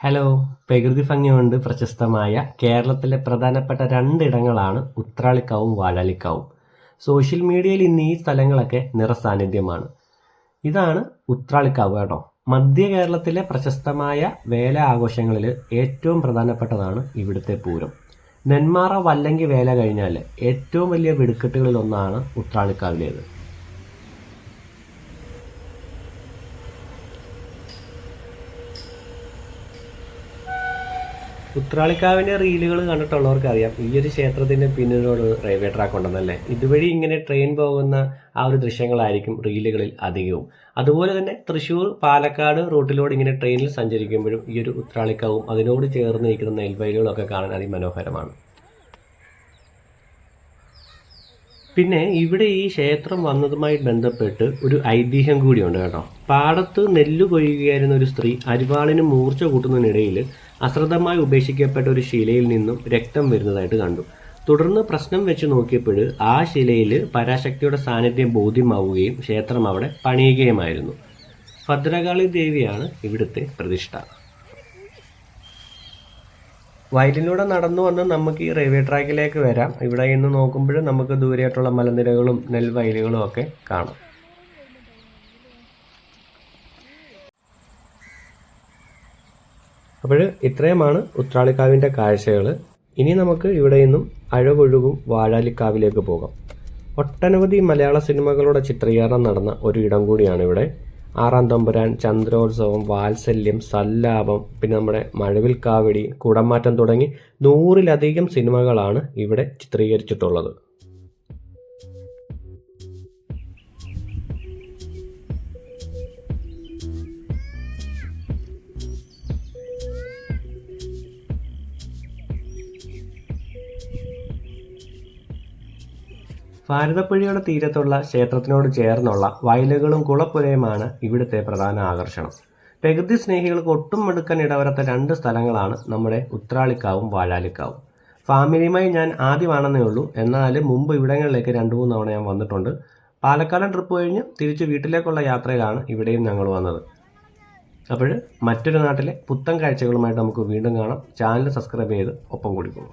Hello പ്രകൃതി ഭംഗി കൊണ്ട് പ്രശസ്തമായ കേരളത്തിലെ പ്രധാനപ്പെട്ട രണ്ടിടങ്ങളാണ് ഉത്രാളിക്കാവും വാഴാലിക്കാവും സോഷ്യൽ മീഡിയയിൽ ഇന്ന് ഈ സ്ഥലങ്ങളൊക്കെ നിറസാന്നിധ്യമാണ്. ഇതാണ് ഉത്രാളിക്കാവ് കേട്ടോ. മധ്യ കേരളത്തിലെ പ്രശസ്തമായ വേല ആഘോഷങ്ങളിൽ ഏറ്റവും പ്രധാനപ്പെട്ടതാണ് ഇവിടുത്തെ പൂരം. നെന്മാറ വല്ലങ്കി വേല കഴിഞ്ഞാൽ ഏറ്റവും വലിയ വെടിക്കെട്ടുകളിൽ ഒന്നാണ് ഉത്രാളിക്കാവിലേത്. ഉത്രാളിക്കാവിന്റെ റീലുകൾ കണ്ടിട്ടുള്ളവർക്ക് അറിയാം ഈ ഒരു ക്ഷേത്രത്തിന്റെ പിന്നിലൊരു റെയിൽവേ ട്രാക്ക് ഉണ്ടെന്നല്ലേ? ഇതുവഴി ഇങ്ങനെ ട്രെയിൻ പോകുന്ന ആ ഒരു ദൃശ്യങ്ങളായിരിക്കും റീലുകളിൽ അധികവും. അതുപോലെ തന്നെ തൃശ്ശൂർ പാലക്കാട് റൂട്ടിലൂടെ ഇങ്ങനെ ട്രെയിനിൽ സഞ്ചരിക്കുമ്പോഴും ഈ ഒരു ഉത്രാളിക്കാവും അതിനോട് ചേർന്ന് നിൽക്കുന്ന നെൽവയലുകളൊക്കെ കാണാൻ അതിമനോഹരമാണ്. പിന്നെ ഇവിടെ ഈ ക്ഷേത്രം വന്നതുമായി ബന്ധപ്പെട്ട് ഒരു ഐതിഹ്യം കൂടിയുണ്ട് കേട്ടോ. പാടത്ത് നെല്ല് കൊയ്യുകയായിരുന്ന ഒരു സ്ത്രീ അരിവാളിന് മൂർച്ച കൂട്ടുന്നതിനിടയിൽ അശ്രദ്ധമായി ഉപേക്ഷിക്കപ്പെട്ട ഒരു ശിലയിൽ നിന്നും രക്തം വരുന്നതായിട്ട് കണ്ടു. തുടർന്ന് പ്രശ്നം വെച്ച് നോക്കിയപ്പോൾ ആ ശിലയിൽ പരാശക്തിയുടെ സാന്നിധ്യം ബോധ്യമാവുകയും ക്ഷേത്രം അവിടെ പണിയുകയുമായിരുന്നു. ഭദ്രകാളി ദേവിയാണ് ഇവിടുത്തെ പ്രതിഷ്ഠ. വയലിലൂടെ നടന്നു വന്ന് നമുക്ക് ഈ റെയിൽവേ ട്രാക്കിലേക്ക് വരാം. ഇവിടെ നിന്ന് നോക്കുമ്പോൾ നമുക്ക് ദൂരെയായിട്ടുള്ള മലനിരകളും നെൽവയലുകളും ഒക്കെ കാണാം. അപ്പോൾ ഇത്രയുമാണ് ഉത്രാളിക്കാവിന്റെ കാഴ്ചകൾ ഇനി നമുക്ക് ഇവിടെ നിന്നും അഴകൊഴുകും വാഴാലിക്കാവിലേക്ക് പോകാം. ഒട്ടനവധി മലയാള സിനിമകളുടെ ചിത്രീകരണം നടന്ന ഒരു ഇടം കൂടിയാണ് ഇവിടെ. ആറാം തമ്പുരാൻ ചന്ദ്രോത്സവം വാത്സല്യം സല്ലാപം പിന്നെ നമ്മുടെ മഴവിൽ കാവടി കുടമാറ്റം തുടങ്ങി നൂറിലധികം സിനിമകളാണ് ഇവിടെ ചിത്രീകരിച്ചിട്ടുള്ളത്. ഭാരതപ്പുഴയുടെ തീരത്തുള്ള ക്ഷേത്രത്തിനോട് ചേർന്നുള്ള വയലുകളും കുളപ്പുരയുമാണ് ഇവിടുത്തെ പ്രധാന ആകർഷണം. പ്രകൃതി സ്നേഹികൾക്ക് ഒട്ടും മടുക്കാൻ ഇടവരത്ത രണ്ട് സ്ഥലങ്ങളാണ് നമ്മുടെ ഉത്രാളിക്കാവും വാഴാലിക്കാവും ഫാമിലിയുമായി ഞാൻ ആദ്യമാണെന്നേ ഉള്ളൂ. എന്നാൽ മുമ്പ് ഇവിടങ്ങളിലേക്ക് രണ്ട് മൂന്ന് തവണ ഞാൻ വന്നിട്ടുണ്ട്. പാലക്കാടൻ ട്രിപ്പ് കഴിഞ്ഞ് തിരിച്ച് വീട്ടിലേക്കുള്ള യാത്രയിലാണ് ഇവിടെയും ഞങ്ങൾ വന്നത്. അപ്പോൾ മറ്റൊരു നാട്ടിലെ പുത്തൻ കാഴ്ചകളുമായിട്ട് നമുക്ക് വീണ്ടും കാണാം. ചാനൽ സബ്സ്ക്രൈബ് ചെയ്ത് ഒപ്പം കൂടിക്കോളൂ